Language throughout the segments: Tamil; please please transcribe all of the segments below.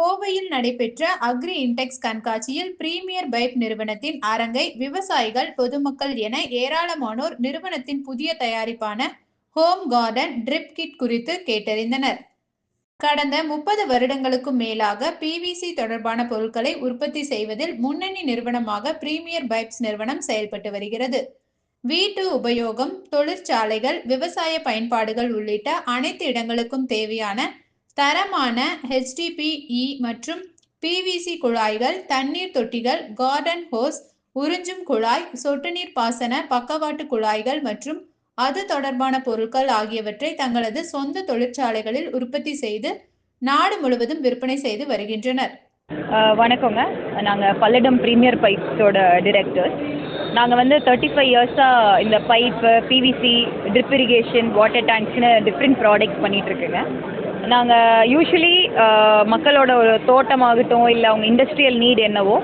கோவையில் நடைபெற்ற அக்ரி இன்டெக்ஸ் கண்காட்சியில் பிரீமியர் பைப் நிறுவனத்தின் அரங்கை விவசாயிகள் பொதுமக்கள் என ஏராளமானோர் நிறுவனத்தின் புதிய தயாரிப்பான ஹோம் கார்டன் ட்ரிப் கிட் குறித்து கேட்டறிந்தனர். கடந்த முப்பது வருடங்களுக்கும் மேலாக பிவிசி தொடர்பான பொருட்களை உற்பத்தி செய்வதில் முன்னணி நிறுவனமாக பிரீமியர் பைப்ஸ் நிறுவனம் செயல்பட்டு வருகிறது. வீட்டு உபயோகம் தொழிற்சாலைகள் விவசாய பயன்பாடுகள் உள்ளிட்ட அனைத்து இடங்களுக்கும் தேவையான தரமான ஹெச்டிபிஇ மற்றும் பிவிசி குழாய்கள் தண்ணீர் தொட்டிகள் கார்டன் ஹோஸ் உறிஞ்சும் குழாய் சொட்டு நீர் பாசன பக்கவாட்டு குழாய்கள் மற்றும் அது தொடர்பான பொருட்கள் ஆகியவற்றை தங்களது சொந்த தொழிற்சாலைகளில் உற்பத்தி செய்து நாடு முழுவதும் விற்பனை செய்து வருகின்றனர். வணக்கங்க. நாங்கள் பல்லடம் ப்ரீமியர் பைப்ஸோட டிரெக்டர் நாங்கள் வந்து தேர்ட்டி ஃபைவ் இயர்ஸாக இந்த pipe PVC drip irrigation water டேங்க்ஸ்னு different products பண்ணிகிட்ருக்குங்க நாங்கள் யூஸ்வலி மக்களோட ஒரு தோட்டமாகட்டும் இல்லை அவங்க இண்டஸ்ட்ரியல் நீட் என்னவோ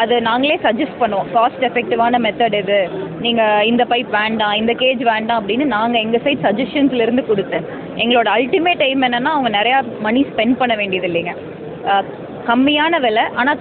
அதை நாங்களே சஜஸ்ட் பண்ணுவோம். காஸ்ட் எஃபெக்டிவான மெத்தட் இது. நீங்கள் இந்த பைப் வேண்டாம் இந்த கேஜ் வேண்டாம் அப்படின்னு நாங்கள் எங்கள் சைட் சஜஷன்ஸ்லேருந்து கொடுத்து எங்களோட அல்டிமேட் எய்ம் என்னென்னா அவங்க நிறையா மணி ஸ்பெண்ட் பண்ண வேண்டியது இல்லைங்க. கம்மியான விலை ஆனால்